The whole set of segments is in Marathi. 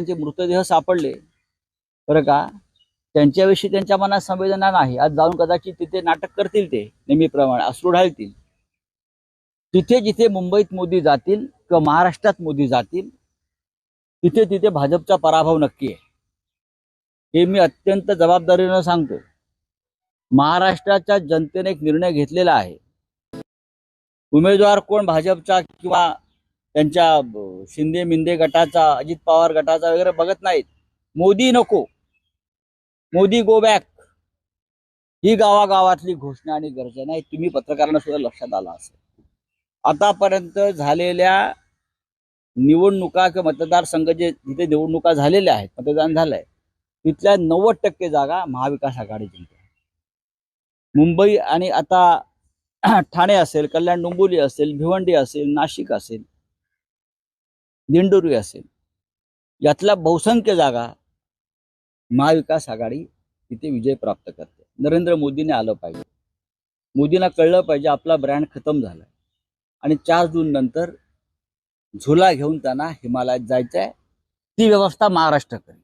त्यांचे मृतदेह सापडले. बरं का? त्यांच्याविषयी त्यांच्या मनात संवेदना नाही. आज जाऊन कदाचित तिथे नाटक करतील ते नेहमीप्रमाणे अश्रू ढाळतील तिथे जिथे मुंबईत मोदी जातील किंवा महाराष्ट्रात मोदी जातील तिथे तिथे भाजपचा पराभव नक्की आहे. हे मी अत्यंत जबाबदारीनं सांगतो. महाराष्ट्राच्या जनतेने एक निर्णय घेतलेला आहे. उमेदवार कोण भाजपचा किंवा त्यांच्या शिंदे मिंदे गटाचा अजित पवार गटाचा वगैरे बघत नाहीत. मोदी नको. मोदी गो बॅक ही गावागावातली घोषणा आणि गर्जना आहे तुम्ही पत्रकारांना सुद्धा लक्षात आला असेल. आतापर्यंत झालेल्या निवडणुका किंवा मतदारसंघ जे जिथे निवडणुका झालेल्या आहेत मतदान झालंय तिथल्या नव्वद टक्के जागा महाविकास आघाडी जिंकते. मुंबई आणि आता ठाणे असेल कल्याण डोंबिवली असेल भिवंडी असेल नाशिक असेल दिंडोरी असेल. यातल्या बहुसंख्य जागा महाविकास आघाडी तिथे विजय प्राप्त करते. नरेंद्र मोदीने आलं पाहिजे. मोदींना कळलं पाहिजे आपला ब्रँड खतम झाला आणि चार जून नंतर झुला घेऊन त्यांना हिमालयात जायचं आहे ती व्यवस्था महाराष्ट्र करेल.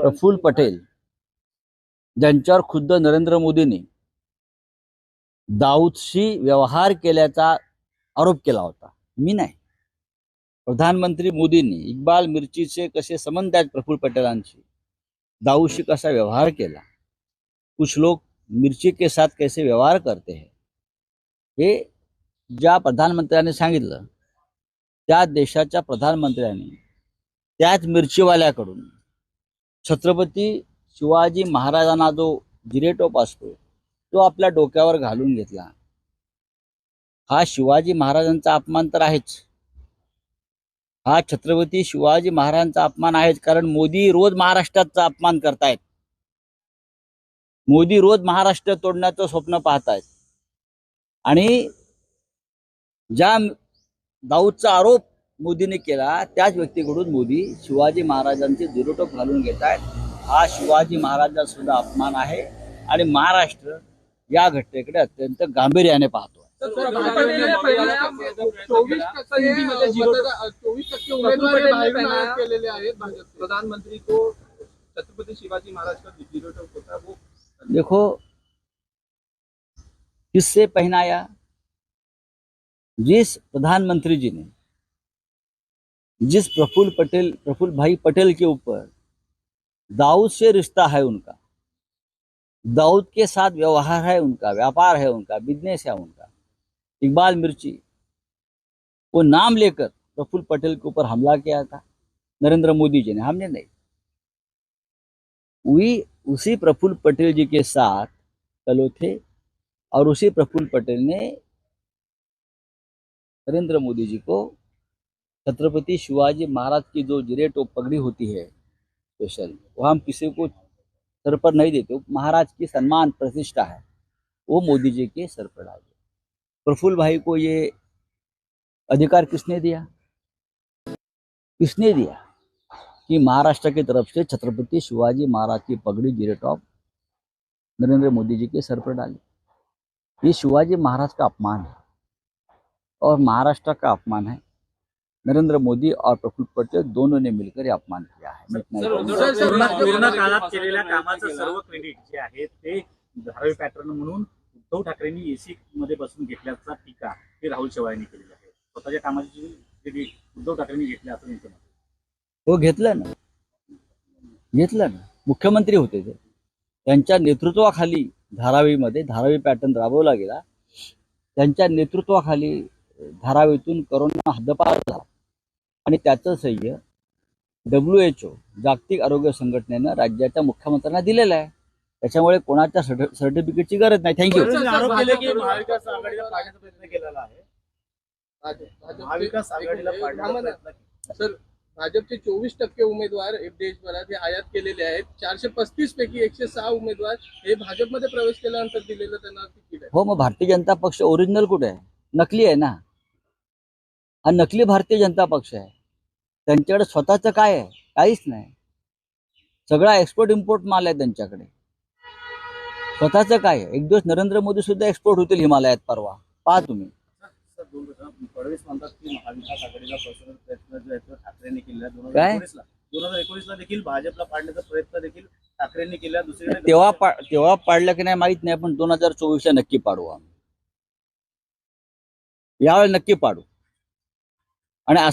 प्रफुल्ल पटेल ज्यांच्यावर खुद्द नरेंद्र मोदींनी दाऊदशी व्यवहार केल्याचा आरोप केला होता. मी नाही. प्रधानमंत्री मोदींनी इक्बाल मिर्चीचे कसे संबंध आहेत प्रफुल्ल पटेलांशी? दाऊदशी कसा व्यवहार केला? कुछ लोग मिर्ची के साथ कैसे व्यवहार करते हैं? हे ज्या प्रधानमंत्र्यांनी सांगितलं त्या देशाच्या प्रधानमंत्र्यांनी त्याच मिरचीवाल्याकडून छत्रपती शिवाजी महाराजांना जो जिरेटोप असतो तो आपल्या डोक्यावर घालून घेतला. हा शिवाजी महाराजांचा अपमान तर आहेच. हा छत्रपती शिवाजी महाराजांचा अपमान आहेच कारण मोदी रोज महाराष्ट्राचा अपमान करतायत. मोदी रोज महाराष्ट्र तोडण्याचं स्वप्न पाहतायत. आणि ज्या दाऊदचा आरोप मोदीने केला त्याच व्यक्तीकडून मोदी शिवाजी महाराजांचे जिरोटोप घालून घेत आहेत हा शिवाजी महाराजांचा सुद्धा अपमान आहे. आणि महाराष्ट्र या घटनेकडे अत्यंत गांभीर्याने पाहतो चोवीस टक्के उमेदवार केलेले आहेत प्रधानमंत्री को छत्रपति शिवाजी महाराज का वो। देखो किससे पहनाया? जिस प्रधानमंत्री जी ने जिस प्रफुल्ल पटेल प्रफुल्ल भाई पटेल के ऊपर दाऊद से रिश्ता है उनका दाऊद के साथ व्यवहार है उनका, व्यापार है उनका बिज़नेस है उनका। इकबाल मिर्ची, वो नाम लेकर प्रफुल्ल पटेल के ऊपर हमला किया था, नरेंद्र मोदी जी ने, हमने नहीं। वही उसी प्रफुल्ल पटेल जी के साथ कलो थे, और उसी प्रफुल्ल पटेल ने नरेंद्र मोदी जी को छत्रपति शिवाजी महाराज की जो जिरेट टोप पगड़ी होती है स्पेशल वो हम किसी को सर पर नहीं देते महाराज की सम्मान प्रतिष्ठा है। वो मोदी जी के सर पर डाल प्रफुल्ल भाई को ये अधिकार किसने दिया? किसने दिया? कि महाराष्ट्र की तरफ़ से छत्रपति शिवाजी महाराज की पगड़ी जिरे टॉप नरेंद्र मोदी जी के सर पर डाली ये शिवाजी महाराज का अपमान है। और महाराष्ट्र का अपमान है। नरेंद्र मोदी और प्रफुल्ल पटेल दोनों ने मिलकर अपमान किया है। काळात केलेल्या कामाचं सर, सर्व क्रेडिट जे आहे ते धारावी पॅटर्न म्हणून उद्धव ठाकरेंनी एसी मध्ये बसून घेतल्याचा टीका हे राहुल शेवाळ्यांनी केलेली आहे. स्वतःच्या कामाची क्रेडिट उद्धव ठाकरेंनी घेतले असं त्यांचं. हो घेतलं ना. घेतलं ना. मुख्यमंत्री होते ते. त्यांच्या नेतृत्वाखाली धारावीमध्ये धारावी पॅटर्न राबवला गेला. त्यांच्या नेतृत्वाखाली धारावीतून करोना हद्दपार झाला. आणि त्याचं सह्य डब्ल्यू एच ओ जागतिक आरोग्य संघटनेनं राज्याच्या मुख्यमंत्र्यांना दिलेलं आहे. त्याच्यामुळे कोणाच्या सर्टिफिकेटची गरज नाही. थँक्यू सर भाजपचे चोवीस टक्के उमेदवार देशभरात हे आयात केलेले आहेत. चारशे पस्तीस पैकी एकशे सहा उमेदवार हे भाजपमध्ये प्रवेश केल्यानंतर दिलेलं त्यांना तिकीट आहे. हो मग भारतीय जनता पक्ष ओरिजिनल कुठे आहे? नकली आहे ना? हा नकली भारतीय जनता पक्ष आहे. त्यांच्याकडे स्वतःचं काय आहे? काहीच नाही. सगळा एक्सपोर्ट इम्पोर्ट माल आहे त्यांच्याकडे. स्वतःचं काय आहे? एक दिवस नरेंद्र मोदी सुद्धा एक्सपोर्ट होतील हिमालयात परवा. पहा तुम्ही. फडणवीस म्हणतात की महाविकास आघाडीला फसवण्याचा प्रयत्न जो आहे तो ठाकरेंनी केला दोन हजार काय? एकोणीसला दोन हजार एकोणीसला देखील भाजपला पाडण्याचा प्रयत्न देखील ठाकरेंनी केला दुसरीकडे तेव्हा पा तेव्हा पाडलं की नाही माहीत नाही पण दोन हजार चोवीसला नक्की पाडू आम्ही. यावेळी नक्की पाडू. आणि असं